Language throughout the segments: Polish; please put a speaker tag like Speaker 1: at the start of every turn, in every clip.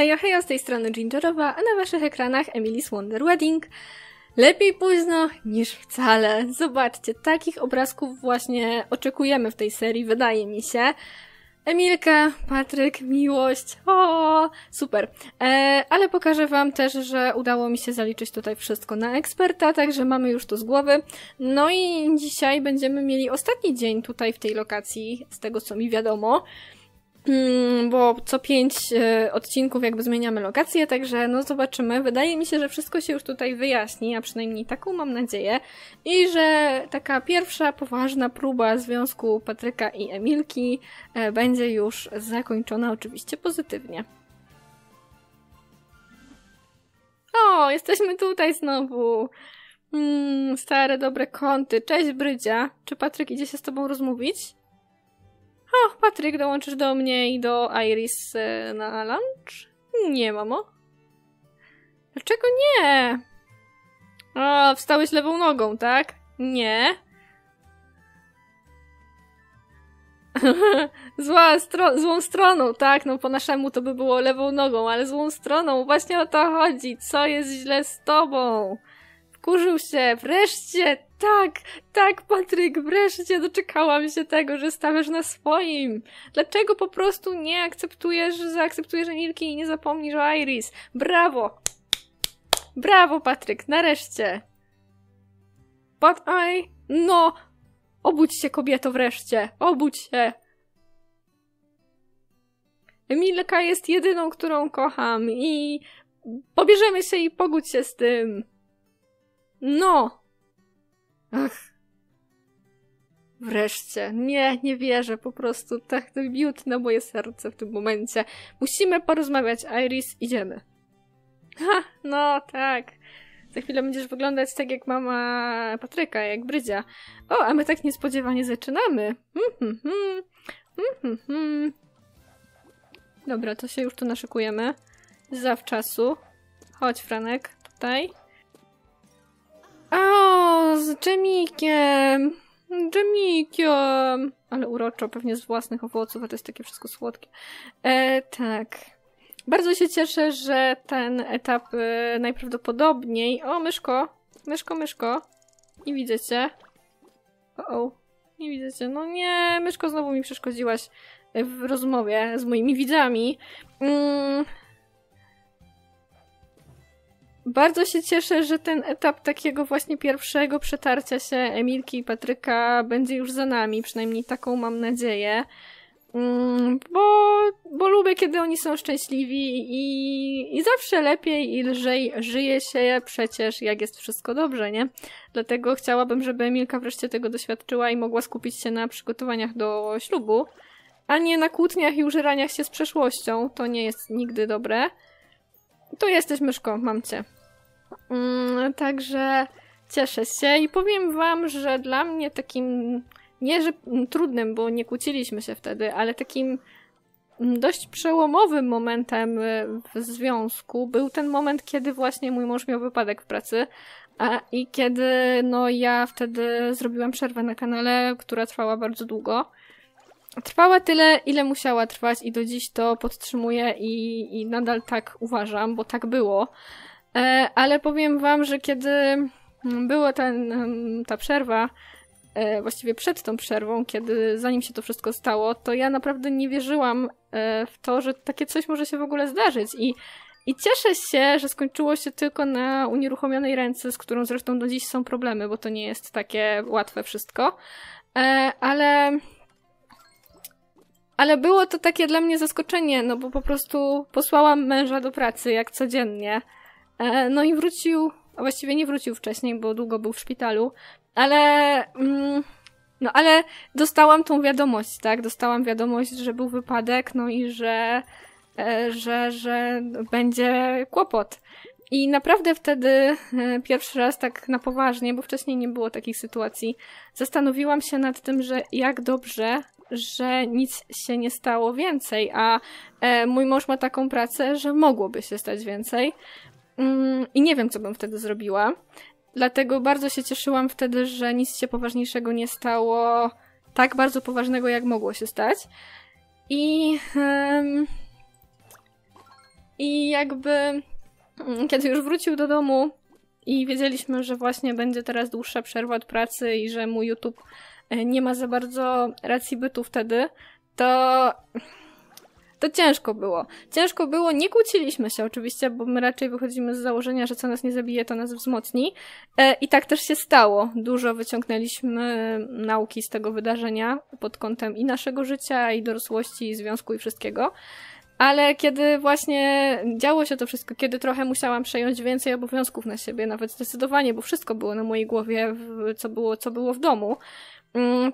Speaker 1: Hejo, hejo, z tej strony Gingerowa, a na waszych ekranach Emily's Wonder Wedding. Lepiej późno niż wcale. Zobaczcie, takich obrazków właśnie oczekujemy w tej serii, wydaje mi się. Emilka, Patryk, miłość, o, super. E, ale pokażę wam też, że udało mi się zaliczyć tutaj wszystko na eksperta, także mamy już to z głowy. No i dzisiaj będziemy mieli ostatni dzień tutaj w tej lokacji, z tego co mi wiadomo. Mm, bo co pięć e, odcinków jakby zmieniamy lokację, także no zobaczymy. Wydaje mi się, że wszystko się już tutaj wyjaśni, a przynajmniej taką mam nadzieję. I że taka pierwsza poważna próba związku Patryka i Emilki e, będzie już zakończona oczywiście pozytywnie. O, jesteśmy tutaj znowu. Mm, stare, dobre kąty. Cześć, Brydzia. Czy Patryk idzie się z tobą rozmówić? O, Patryk, dołączysz do mnie i do Iris e, na lunch? Nie, mamo. Dlaczego nie? O, wstałeś lewą nogą, tak? Nie. Zła stro złą stroną, tak? No po naszemu to by było lewą nogą, ale złą stroną. Właśnie o to chodzi. Co jest źle z tobą? Wkurzył się. Wreszcie. Tak, tak, Patryk, wreszcie doczekałam się tego, że stawiasz na swoim. Dlaczego po prostu nie akceptujesz, zaakceptujesz Emilki i nie zapomnisz o Iris? Brawo! Brawo, Patryk, nareszcie. But I... No! Obudź się, kobieto, wreszcie. Obudź się. Emilka jest jedyną, którą kocham i pobierzemy się i pogódź się z tym. No! Ach. Wreszcie. Nie, nie wierzę. Po prostu tak to miód na moje serce w tym momencie. Musimy porozmawiać. Iris, idziemy. Ha, no tak. Za chwilę będziesz wyglądać tak jak mama Patryka, jak Brydzia. O, a my tak niespodziewanie zaczynamy. Hmm, hmm, hmm. Dobra, to się już tu naszykujemy. Zawczasu. Chodź, Franek, tutaj. Z dżemikiem. Dżemikiem. Ale uroczo, pewnie z własnych owoców, a to jest takie wszystko słodkie. E, tak. Bardzo się cieszę, że ten etap e, najprawdopodobniej... O, myszko. Myszko, myszko. Nie widzę cię. O, o. Nie widzę cię. No nie, myszko, znowu mi przeszkodziłaś w rozmowie z moimi widzami. Mm, bardzo się cieszę, że ten etap takiego właśnie pierwszego przetarcia się Emilki i Patryka będzie już za nami, przynajmniej taką mam nadzieję. Mm, bo, bo lubię, kiedy oni są szczęśliwi i, i zawsze lepiej i lżej żyje się przecież, jak jest wszystko dobrze, nie? Dlatego chciałabym, żeby Emilka wreszcie tego doświadczyła i mogła skupić się na przygotowaniach do ślubu, a nie na kłótniach i użeraniach się z przeszłością. To nie jest nigdy dobre. Tu jesteś, myszko, mam cię. Mm, także cieszę się i powiem wam, że dla mnie takim, nie że trudnym, bo nie kłóciliśmy się wtedy, ale takim dość przełomowym momentem w związku był ten moment, kiedy właśnie mój mąż miał wypadek w pracy a, i kiedy no ja wtedy zrobiłam przerwę na kanale, która trwała bardzo długo. Trwała tyle, ile musiała trwać i do dziś to podtrzymuję i, i nadal tak uważam, bo tak było. E, ale powiem wam, że kiedy była ten, ta przerwa, e, właściwie przed tą przerwą, kiedy zanim się to wszystko stało, to ja naprawdę nie wierzyłam e, w to, że takie coś może się w ogóle zdarzyć i i cieszę się, że skończyło się tylko na unieruchomionej ręce, z którą zresztą do dziś są problemy, bo to nie jest takie łatwe wszystko. Ale ale było to takie dla mnie zaskoczenie, no bo po prostu posłałam męża do pracy jak codziennie. E, no i wrócił, a właściwie nie wrócił wcześniej, bo długo był w szpitalu, ale mm, no ale dostałam tą wiadomość, tak? Dostałam wiadomość, że był wypadek, no i że e, że, że będzie kłopot. I naprawdę wtedy e, pierwszy raz tak na poważnie, bo wcześniej nie było takich sytuacji, zastanowiłam się nad tym, że jak dobrze, że nic się nie stało więcej, a e, mój mąż ma taką pracę, że mogłoby się stać więcej. Mm, I nie wiem, co bym wtedy zrobiła. Dlatego bardzo się cieszyłam wtedy, że nic się poważniejszego nie stało, tak bardzo poważnego, jak mogło się stać. I. Um, I jakby mm, kiedy już wrócił do domu i wiedzieliśmy, że właśnie będzie teraz dłuższa przerwa od pracy i że mój YouTube nie ma za bardzo racji bytu wtedy, to to ciężko było. Ciężko było, nie kłóciliśmy się oczywiście, bo my raczej wychodzimy z założenia, że co nas nie zabije, to nas wzmocni. E, I tak też się stało. Dużo wyciągnęliśmy nauki z tego wydarzenia pod kątem i naszego życia, i dorosłości, i związku, i wszystkiego. Ale kiedy właśnie działo się to wszystko, kiedy trochę musiałam przejąć więcej obowiązków na siebie, nawet zdecydowanie, bo wszystko było na mojej głowie, co było, co było w domu,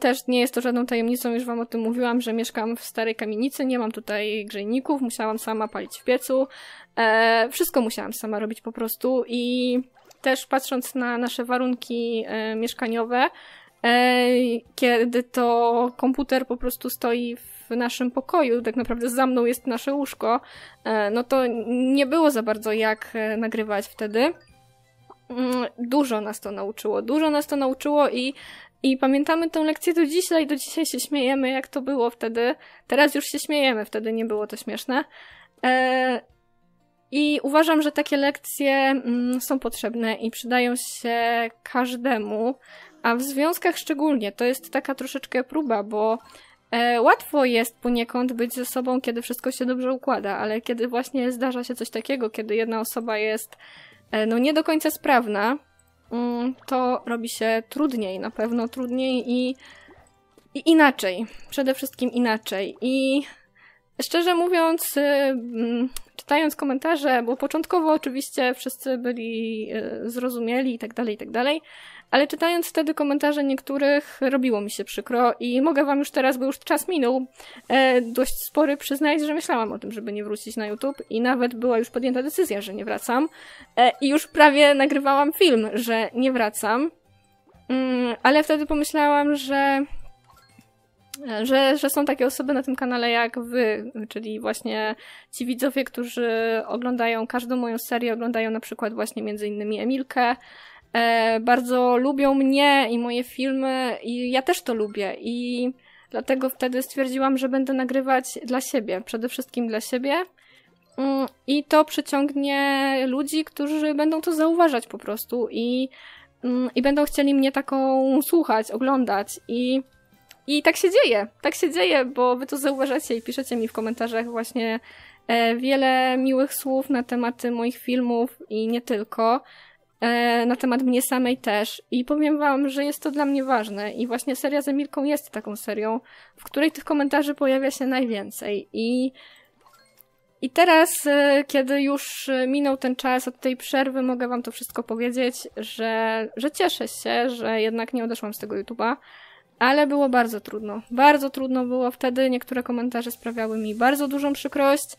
Speaker 1: też nie jest to żadną tajemnicą, już wam o tym mówiłam, że mieszkam w starej kamienicy, nie mam tutaj grzejników, musiałam sama palić w piecu. E, wszystko musiałam sama robić po prostu i też patrząc na nasze warunki e, mieszkaniowe, e, kiedy to komputer po prostu stoi w naszym pokoju, tak naprawdę za mną jest nasze łóżko, e, no to nie było za bardzo jak e, nagrywać wtedy. Mm, dużo nas to nauczyło, dużo nas to nauczyło i i pamiętamy tę lekcję do dzisiaj, do dzisiaj się śmiejemy, jak to było wtedy. Teraz już się śmiejemy, wtedy nie było to śmieszne. E, I uważam, że takie lekcje mm, są potrzebne i przydają się każdemu, a w związkach szczególnie. To jest taka troszeczkę próba, bo e, łatwo jest poniekąd być ze sobą, kiedy wszystko się dobrze układa, ale kiedy właśnie zdarza się coś takiego, kiedy jedna osoba jest e, no nie do końca sprawna, to robi się trudniej, na pewno trudniej i, i inaczej. Przede wszystkim inaczej. I szczerze mówiąc, y, mm, czytając komentarze, bo początkowo oczywiście wszyscy byli y, zrozumieli i tak dalej, i tak dalej, ale czytając wtedy komentarze niektórych, robiło mi się przykro i mogę wam już teraz, bo już czas minął, e, dość spory przyznać, że myślałam o tym, żeby nie wrócić na YouTube i nawet była już podjęta decyzja, że nie wracam. E, I już prawie nagrywałam film, że nie wracam. Mm, ale wtedy pomyślałam, że że, że są takie osoby na tym kanale jak wy, czyli właśnie ci widzowie, którzy oglądają każdą moją serię, oglądają na przykład właśnie między innymi Emilkę, bardzo lubią mnie i moje filmy i ja też to lubię i dlatego wtedy stwierdziłam, że będę nagrywać dla siebie, przede wszystkim dla siebie mm, i to przyciągnie ludzi, którzy będą to zauważać po prostu i, mm, i będą chcieli mnie taką słuchać, oglądać i i tak się dzieje, tak się dzieje, bo wy to zauważacie i piszecie mi w komentarzach właśnie e, wiele miłych słów na tematy moich filmów i nie tylko. E, na temat mnie samej też. I powiem wam, że jest to dla mnie ważne. I właśnie seria z Emilką jest taką serią, w której tych komentarzy pojawia się najwięcej. I, i teraz, e, kiedy już minął ten czas od tej przerwy, mogę wam to wszystko powiedzieć, że, że cieszę się, że jednak nie odeszłam z tego YouTube'a. Ale było bardzo trudno. Bardzo trudno było wtedy. Niektóre komentarze sprawiały mi bardzo dużą przykrość.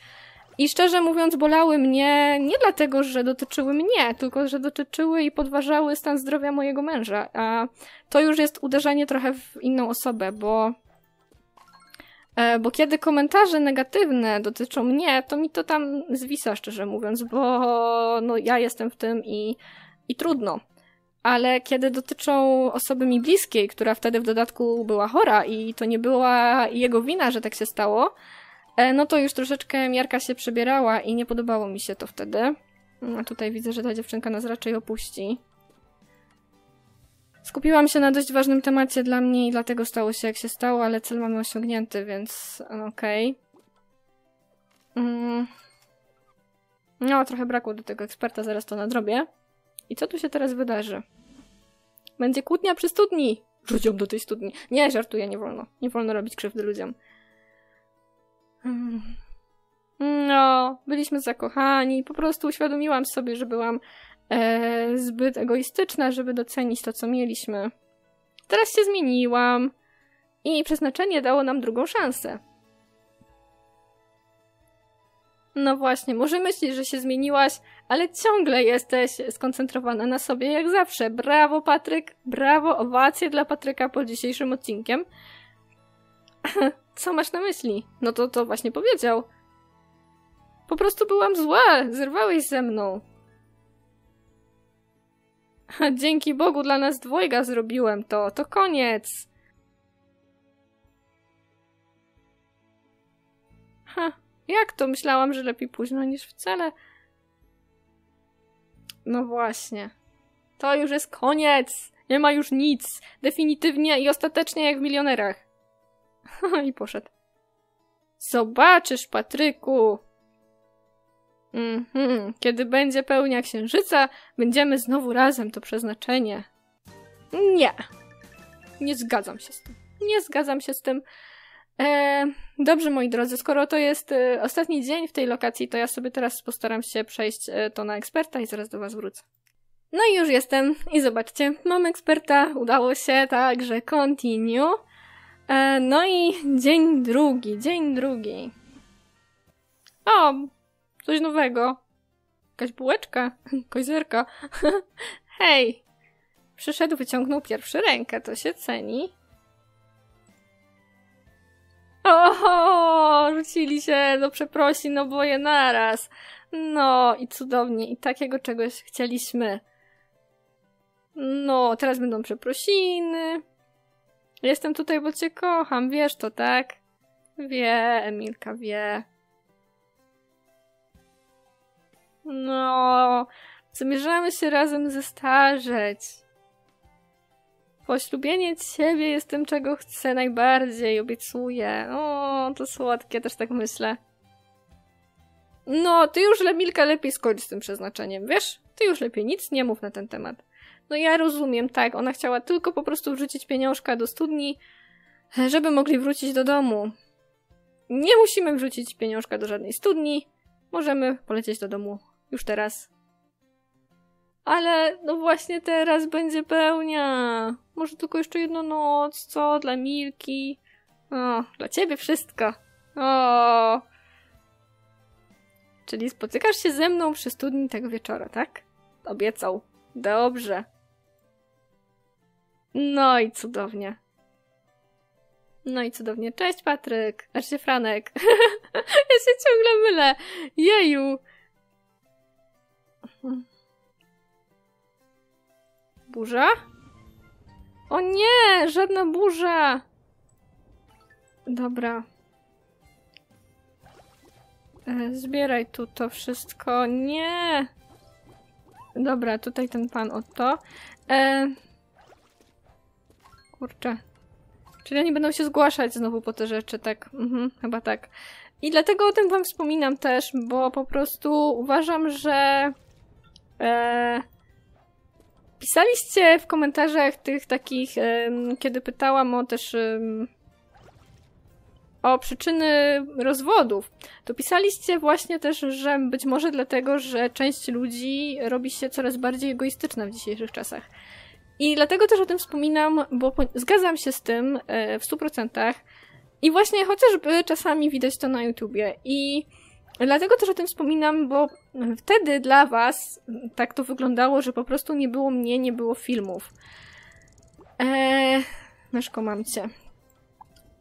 Speaker 1: I szczerze mówiąc, bolały mnie nie dlatego, że dotyczyły mnie, tylko że dotyczyły i podważały stan zdrowia mojego męża. A to już jest uderzenie trochę w inną osobę, bo. E, bo kiedy komentarze negatywne dotyczą mnie, to mi to tam zwisa, szczerze mówiąc, bo no, ja jestem w tym i, i trudno. Ale kiedy dotyczą osoby mi bliskiej, która wtedy w dodatku była chora i to nie była jego wina, że tak się stało, no to już troszeczkę miarka się przebierała i nie podobało mi się to wtedy. A tutaj widzę, że ta dziewczynka nas raczej opuści. Skupiłam się na dość ważnym temacie dla mnie i dlatego stało się jak się stało, ale cel mamy osiągnięty, więc okej. Okay. Mm. No, trochę brakło do tego eksperta, zaraz to nadrobię. I co tu się teraz wydarzy? Będzie kłótnia przy studni! Rzucią do tej studni. Nie, żartuję, nie wolno. Nie wolno robić krzywdy ludziom. Mm. No, byliśmy zakochani. Po prostu uświadomiłam sobie, że byłam e, zbyt egoistyczna, żeby docenić to, co mieliśmy. Teraz się zmieniłam i przeznaczenie dało nam drugą szansę. No właśnie, może myślisz, że się zmieniłaś, ale ciągle jesteś skoncentrowana na sobie jak zawsze. Brawo, Patryk! Brawo, owacje dla Patryka po dzisiejszym odcinkiem. Co masz na myśli? No to to właśnie powiedział. Po prostu byłam zła, zerwałeś ze mną. Dzięki Bogu dla nas dwojga zrobiłem to, to koniec. Ha, Jak to? Myślałam, że lepiej późno niż wcale. No właśnie. To już jest koniec. Nie ma już nic. Definitywnie i ostatecznie jak w milionerach. I poszedł. Zobaczysz, Patryku. Mhm. Kiedy będzie pełnia księżyca, będziemy znowu razem, to przeznaczenie. Nie. Nie zgadzam się z tym. Nie zgadzam się z tym. E, dobrze, moi drodzy, skoro to jest e, ostatni dzień w tej lokacji, to ja sobie teraz postaram się przejść e, to na eksperta i zaraz do was wrócę. No i już jestem. I zobaczcie, mam eksperta, udało się, także continue. E, no i dzień drugi, dzień drugi. O, coś nowego. Jakaś bułeczka, kozerka. Hej! Przyszedł, wyciągnął pierwszy rękę, to się ceni. O, rzucili się do przeprosin oboje naraz. No i cudownie, i takiego czegoś chcieliśmy. No, teraz będą przeprosiny. Jestem tutaj, bo cię kocham, wiesz to, tak? Wie, Emilka, wie. No, zamierzamy się razem zestarzeć. Poślubienie ciebie jest tym, czego chcę najbardziej, obiecuję. O, to słodkie, też tak myślę. No, ty już, Emilka, lepiej skończ z tym przeznaczeniem, wiesz? Ty już lepiej nic nie mów na ten temat. No ja rozumiem, tak, ona chciała tylko po prostu wrzucić pieniążka do studni, żeby mogli wrócić do domu. Nie musimy wrzucić pieniążka do żadnej studni, możemy polecieć do domu już teraz. Ale no właśnie teraz będzie pełnia. Może tylko jeszcze jedną noc, co? Dla Milki. O, dla ciebie wszystko. O. Czyli spotykasz się ze mną przy studni tego wieczora, tak? Obiecał. Dobrze. No i cudownie. No i cudownie. Cześć Patryk. Znaczy Franek. ja się ciągle mylę. Jeju. Burza? O nie! Żadna burza! Dobra. E, zbieraj tu to wszystko. Nie! Dobra, tutaj ten pan oto. E... Kurczę. Czyli oni będą się zgłaszać znowu po te rzeczy, tak? Mhm, chyba tak. I dlatego o tym wam wspominam też, bo po prostu uważam, że e, pisaliście w komentarzach tych takich, e, kiedy pytałam o też e, o przyczyny rozwodów, to pisaliście właśnie też, że być może dlatego, że część ludzi robi się coraz bardziej egoistyczna w dzisiejszych czasach. I dlatego też o tym wspominam, bo zgadzam się z tym e, w 100%. I właśnie chociażby czasami widać to na YouTubie. I dlatego też o tym wspominam, bo wtedy dla was tak to wyglądało, że po prostu nie było mnie, nie było filmów. Eee, myszko mam cię.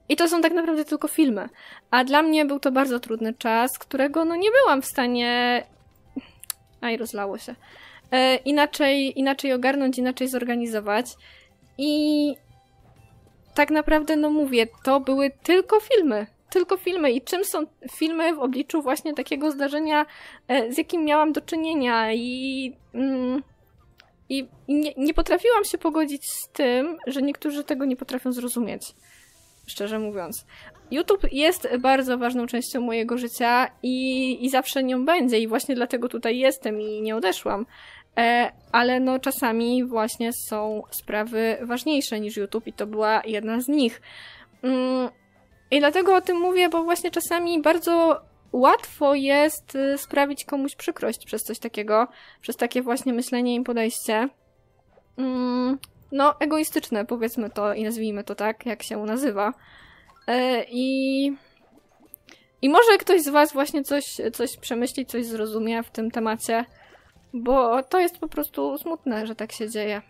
Speaker 1: I to są tak naprawdę tylko filmy. A dla mnie był to bardzo trudny czas, którego no nie byłam w stanie... Aj, rozlało się. E, inaczej, inaczej ogarnąć, inaczej zorganizować. I tak naprawdę, no mówię, to były tylko filmy. Tylko filmy. I czym są filmy w obliczu właśnie takiego zdarzenia, e, z jakim miałam do czynienia? I. Mm, i nie, nie potrafiłam się pogodzić z tym, że niektórzy tego nie potrafią zrozumieć szczerze mówiąc. YouTube jest bardzo ważną częścią mojego życia i, i zawsze nią będzie i właśnie dlatego tutaj jestem i nie odeszłam. E, ale no czasami właśnie są sprawy ważniejsze niż YouTube i to była jedna z nich. Mm, I dlatego o tym mówię, bo właśnie czasami bardzo łatwo jest y, sprawić komuś przykrość przez coś takiego, przez takie właśnie myślenie i podejście. Mm, no, egoistyczne, powiedzmy to i nazwijmy to tak, jak się nazywa. E, I. I może ktoś z Was właśnie coś, coś przemyśli, coś zrozumie w tym temacie, bo to jest po prostu smutne, że tak się dzieje.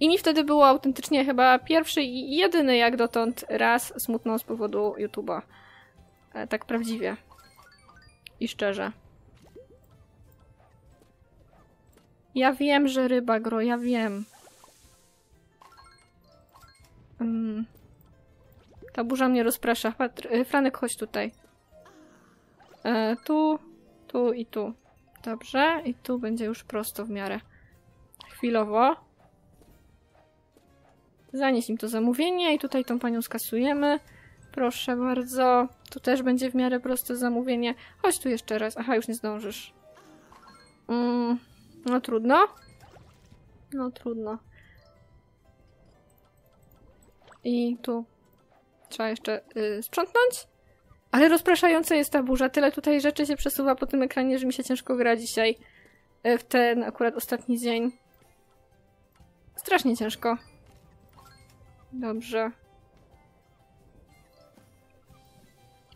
Speaker 1: I mi wtedy było autentycznie chyba pierwszy i jedyny jak dotąd raz smutno z powodu YouTube'a. E, tak prawdziwie. I szczerze. Ja wiem, że ryba gro, ja wiem. Um, Ta burza mnie rozprasza. Patr Franek, chodź tutaj. E, tu, tu i tu. Dobrze, i tu będzie już prosto w miarę. Chwilowo. Zanieś im to zamówienie i tutaj tą panią skasujemy. Proszę bardzo. Tu też będzie w miarę proste zamówienie. Chodź tu jeszcze raz. Aha, już nie zdążysz. Mm, no trudno. No trudno. I tu trzeba jeszcze y, sprzątnąć. Ale rozpraszająca jest ta burza. Tyle tutaj rzeczy się przesuwa po tym ekranie, że mi się ciężko gra dzisiaj. Y, w ten akurat ostatni dzień. Strasznie ciężko. Dobrze.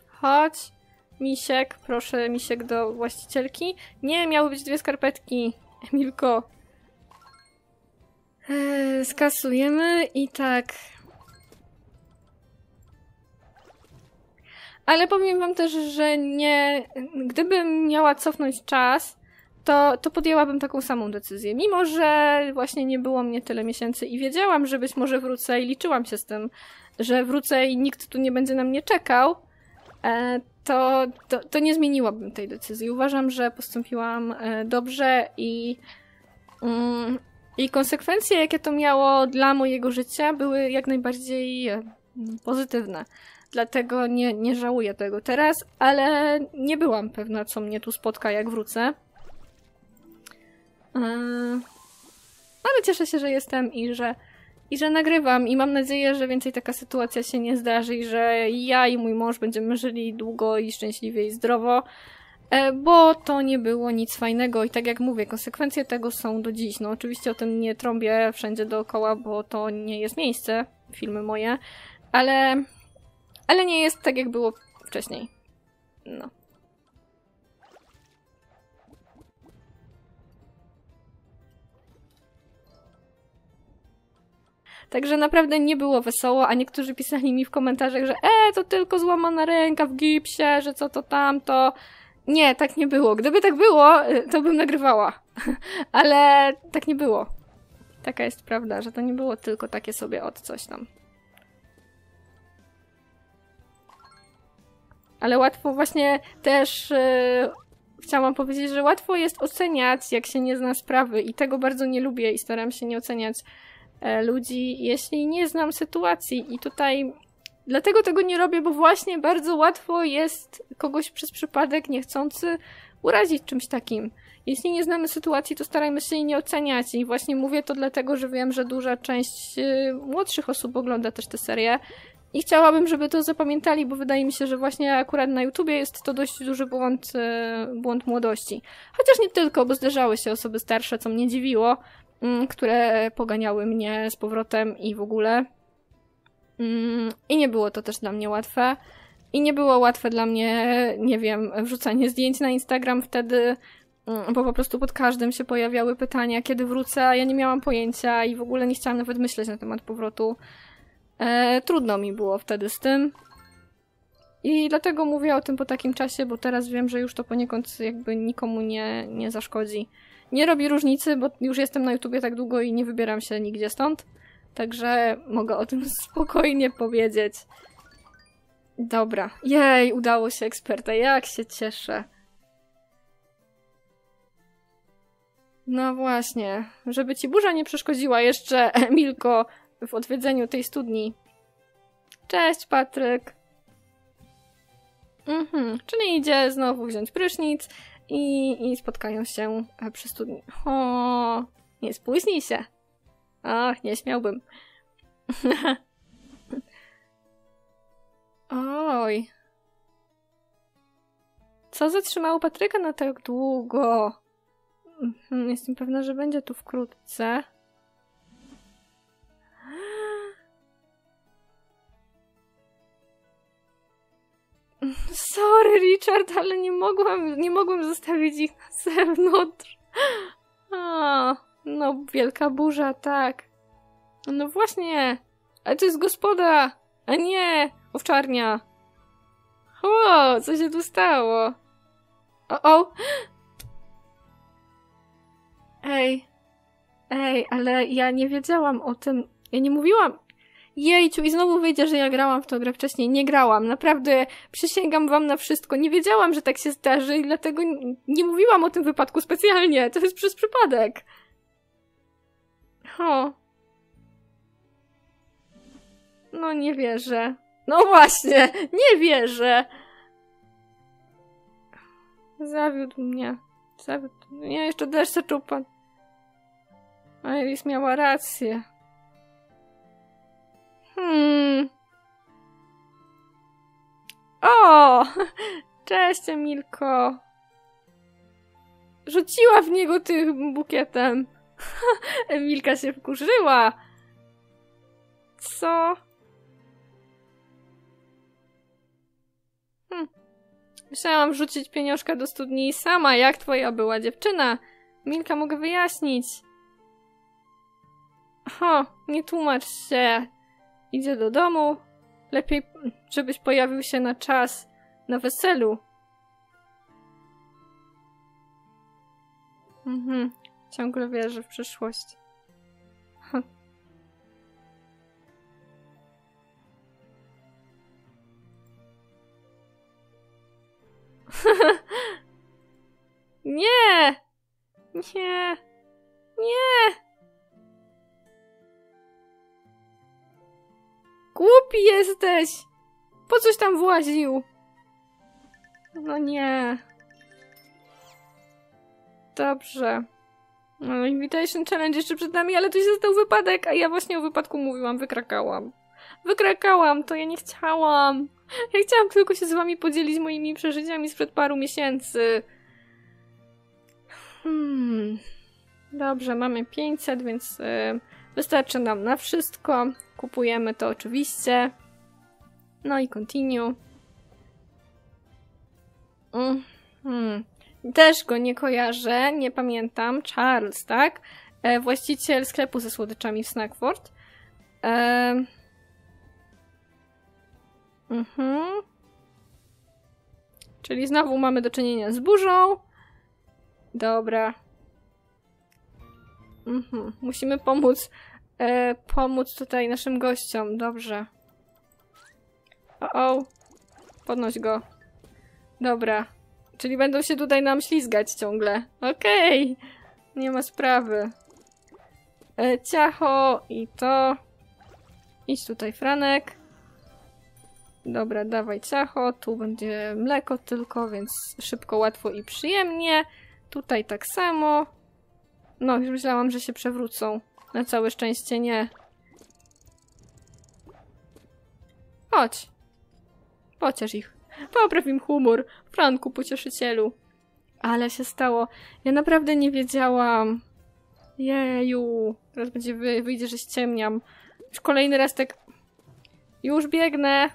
Speaker 1: Chodź. Misiek, proszę, misiek do właścicielki. Nie, miały być dwie skarpetki. Emilko. Eee, skasujemy i tak. Ale powiem wam też, że nie. Gdybym miała cofnąć czas, to, to podjęłabym taką samą decyzję. Mimo, że właśnie nie było mnie tyle miesięcy i wiedziałam, że być może wrócę i liczyłam się z tym, że wrócę i nikt tu nie będzie na mnie czekał, e, to, to, to nie zmieniłabym tej decyzji. Uważam, że postąpiłam e, dobrze i, mm, i konsekwencje, jakie to miało dla mojego życia, były jak najbardziej e, pozytywne. Dlatego nie, nie żałuję tego teraz, ale nie byłam pewna, co mnie tu spotka, jak wrócę. Yy, ale cieszę się, że jestem i że, i że nagrywam i mam nadzieję, że więcej taka sytuacja się nie zdarzy i że ja i mój mąż będziemy żyli długo i szczęśliwie i zdrowo, e, bo to nie było nic fajnego i tak jak mówię, konsekwencje tego są do dziś. No oczywiście o tym nie trąbię wszędzie dookoła, bo to nie jest miejsce, filmy moje, ale, ale nie jest tak jak było wcześniej. No. Także naprawdę nie było wesoło, a niektórzy pisali mi w komentarzach, że e, to tylko złamana ręka w gipsie, że co to tamto. Nie, tak nie było. Gdyby tak było, y, to bym nagrywała. Ale tak nie było. Taka jest prawda, że to nie było tylko takie sobie od coś tam. Ale łatwo właśnie też yy, chciałam powiedzieć, że łatwo jest oceniać, jak się nie zna sprawy i tego bardzo nie lubię i staram się nie oceniać E, ludzi, jeśli nie znam sytuacji. I tutaj dlatego tego nie robię, bo właśnie bardzo łatwo jest kogoś przez przypadek niechcący urazić czymś takim. Jeśli nie znamy sytuacji, to starajmy się jej nie oceniać. I właśnie mówię to dlatego, że wiem, że duża część y, młodszych osób ogląda też tę serię. I chciałabym, żeby to zapamiętali, bo wydaje mi się, że właśnie akurat na YouTubie jest to dość duży błąd, y, błąd młodości. Chociaż nie tylko, bo zdarzały się osoby starsze, co mnie dziwiło, Mm, które poganiały mnie z powrotem i w ogóle. Mm, I nie było to też dla mnie łatwe. I nie było łatwe dla mnie, nie wiem, wrzucanie zdjęć na Instagram wtedy, mm, bo po prostu pod każdym się pojawiały pytania, kiedy wrócę, ja nie miałam pojęcia i w ogóle nie chciałam nawet myśleć na temat powrotu. E, trudno mi było wtedy z tym. I dlatego mówię o tym po takim czasie, bo teraz wiem, że już to poniekąd jakby nikomu nie, nie zaszkodzi nie robi różnicy, bo już jestem na YouTubie tak długo i nie wybieram się nigdzie stąd. Także mogę o tym spokojnie powiedzieć. Dobra. Jej, udało się eksperta. Jak się cieszę. No właśnie. Żeby ci burza nie przeszkodziła jeszcze, Emilko, w odwiedzeniu tej studni. Cześć, Patryk. Mhm, czyli idzie znowu wziąć prysznic i, i spotkają się e, przy studni. O, nie spóźnij się. Ach, nie śmiałbym. Oj. Co zatrzymało Patryka na tak długo? Mhm, jestem pewna, że będzie tu wkrótce. Sorry, Richard, ale nie mogłam, nie mogłam zostawić ich na zewnątrz. A, no, wielka burza, tak. No właśnie, ale to jest gospoda, a nie owczarnia. O, co się tu stało? O, o. Ej, ej, ale ja nie wiedziałam o tym. Ja nie mówiłam. Jejciu, i znowu wyjdzie, że ja grałam w tą grę wcześniej. Nie grałam, naprawdę przysięgam wam na wszystko. Nie wiedziałam, że tak się zdarzy i dlatego nie mówiłam o tym wypadku specjalnie. To jest przez przypadek. O. No nie wierzę. No właśnie, nie wierzę. Zawiódł mnie. Zawiódł. Nie, jeszcze deszcz zaczął padać. Iris miała rację. Hmm. O! Cześć, Emilko. Rzuciła w niego tym bukietem. Emilka się wkurzyła. Co? Hm. Musiałam wrzucić pieniążka do studni sama, jak twoja była dziewczyna. Milka, mogę wyjaśnić. Ho, nie tłumacz się. Idzie do domu. Lepiej, żebyś pojawił się na czas na weselu. Mhm. Ciągle wierzę w przyszłość. Nie! Nie! Nie! Głupi jesteś! Po coś tam właził? No nie. Dobrze. No, invitation challenge jeszcze przed nami, ale tu się stał wypadek, a ja właśnie o wypadku mówiłam, wykrakałam. Wykrakałam, to ja nie chciałam. Ja chciałam tylko się z wami podzielić moimi przeżyciami sprzed paru miesięcy. Hmm. Dobrze, mamy 500, więc y, wystarczy nam na wszystko. Kupujemy to oczywiście. No i continue. Mm, hmm. Też go nie kojarzę, nie pamiętam. Charles, tak? E, właściciel sklepu ze słodyczami w Snackford. E, mhm. Czyli znowu mamy do czynienia z burzą. Dobra. Mhm. Musimy pomóc e, pomóc tutaj naszym gościom. Dobrze. O, o. Podnoś go. Dobra. Czyli będą się tutaj nam ślizgać ciągle. Okej. Okay. Nie ma sprawy. E, ciacho i to. Idź tutaj, Franek. Dobra, dawaj ciacho. Tu będzie mleko tylko, więc szybko, łatwo i przyjemnie. Tutaj tak samo. No, już myślałam, że się przewrócą. Na całe szczęście nie. Chodź. Pociesz ich. Popraw im humor. Franku, pocieszycielu. Ale się stało. Ja naprawdę nie wiedziałam. Jeju. Teraz będzie wy wyjdzie, że ściemniam. Już kolejny raz tak... Już biegnę.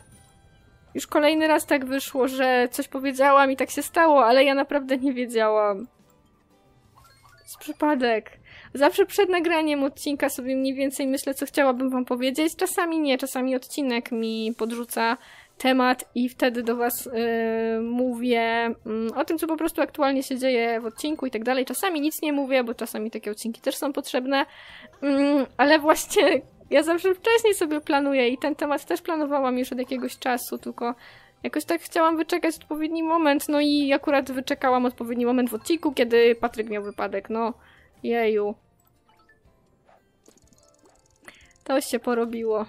Speaker 1: Już kolejny raz tak wyszło, że coś powiedziałam i tak się stało, ale ja naprawdę nie wiedziałam. Z przypadek. Zawsze przed nagraniem odcinka sobie mniej więcej myślę, co chciałabym wam powiedzieć. Czasami nie, czasami odcinek mi podrzuca temat i wtedy do was yy, mówię yy, o tym, co po prostu aktualnie się dzieje w odcinku i tak dalej. Czasami nic nie mówię, bo czasami takie odcinki też są potrzebne, yy, ale właśnie ja zawsze wcześniej sobie planuję i ten temat też planowałam już od jakiegoś czasu, tylko jakoś tak chciałam wyczekać odpowiedni moment, no i akurat wyczekałam odpowiedni moment w odcinku, kiedy Patryk miał wypadek, no jeju. To się porobiło.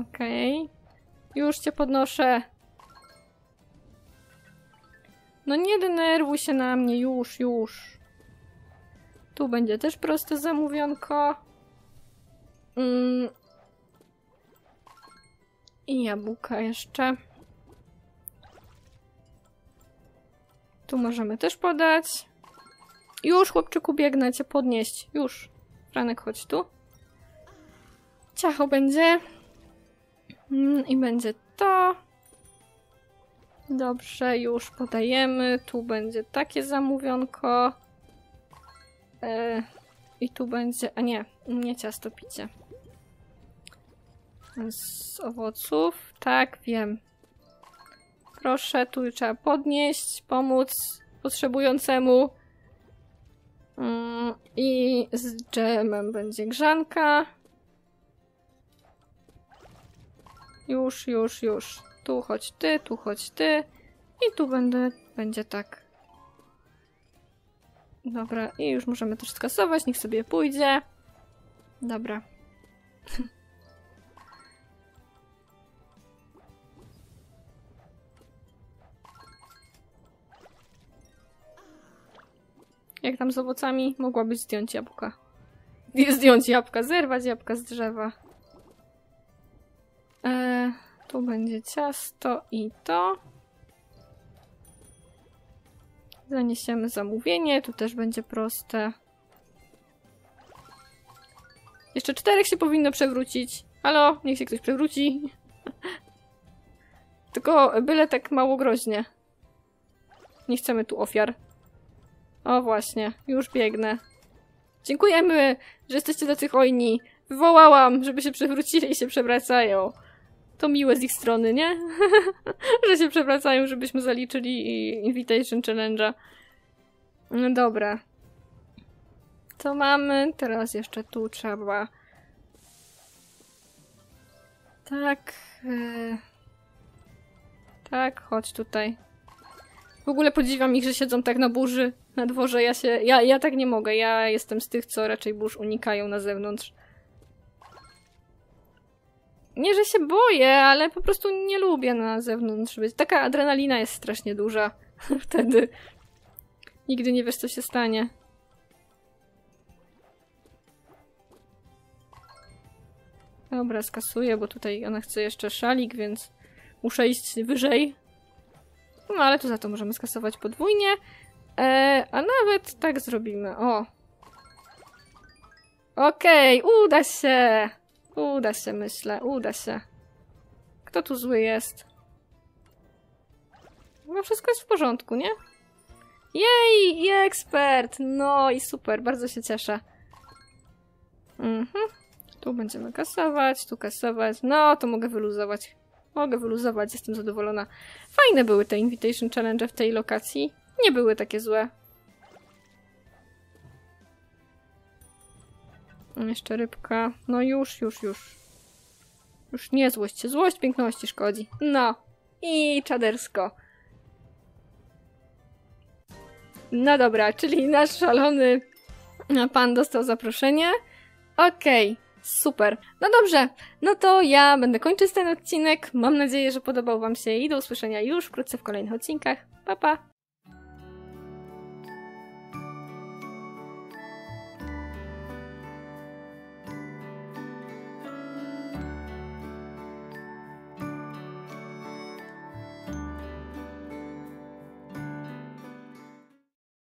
Speaker 1: Okej. Okay. Już cię podnoszę. No nie denerwuj się na mnie, już, już. Tu będzie też proste zamówionko. Mm. I jabłka jeszcze. Tu możemy też podać. Już, chłopczyku, biegnę cię podnieść. Już. Franek, chodź tu. Ciacho będzie. Mm, I będzie to. Dobrze, już podajemy. Tu będzie takie zamówionko. Yy, I tu będzie... A nie, nie ciasto picie. z owoców. Tak, wiem. Proszę, tu trzeba podnieść, pomóc potrzebującemu. Mm, I z dżemem będzie grzanka. Już, już, już. Tu chodź ty, tu chodź ty. I tu będę, będzie tak. Dobra, i już możemy też skasować, niech sobie pójdzie. Dobra. Jak tam z owocami? Mogłabyś zdjąć jabłka. Zdjąć jabłka, zerwać jabłka z drzewa. Eee, tu będzie ciasto i to. Zaniesiemy zamówienie, tu też będzie proste. Jeszcze czterech się powinno przewrócić. Halo, niech się ktoś przewróci. Tylko byle tak mało groźnie. Nie chcemy tu ofiar. O właśnie, już biegnę. Dziękujemy, że jesteście tacy hojni. Wywołałam, żeby się przewrócili i się przewracają. To miłe z ich strony, nie? że się przewracają, żebyśmy zaliczyli Invitation Challenge'a. No dobra. Co mamy? Teraz jeszcze tu trzeba... Tak... Yy... Tak, chodź tutaj. W ogóle podziwiam ich, że siedzą tak na burzy na dworze. Ja się. Ja, ja tak nie mogę. Ja jestem z tych, co raczej burz unikają na zewnątrz. Nie, że się boję, ale po prostu nie lubię na zewnątrz być. Taka adrenalina jest strasznie duża wtedy. Nigdy nie wiesz, co się stanie. Dobra, skasuję, bo tutaj ona chce jeszcze szalik, więc muszę iść wyżej. No ale tu za to możemy skasować podwójnie. E, a nawet tak zrobimy. O. Okej, okay, uda się. Uda się, myślę. Uda się. Kto tu zły jest? No wszystko jest w porządku, nie? Jej, i ekspert! No i super, bardzo się cieszę. Mhm. Tu będziemy kasować, tu kasować. No, to mogę wyluzować. Mogę wyluzować, jestem zadowolona. Fajne były te Invitation Challenge w tej lokacji. Nie były takie złe. Jeszcze rybka. No już, już, już. Już nie złość. Złość piękności szkodzi. No. I czadersko. No dobra, czyli nasz szalony pan dostał zaproszenie. Okej. Okay. Super. No dobrze, no to ja będę kończyć ten odcinek. Mam nadzieję, że podobał Wam się i do usłyszenia już wkrótce w kolejnych odcinkach. Pa, pa!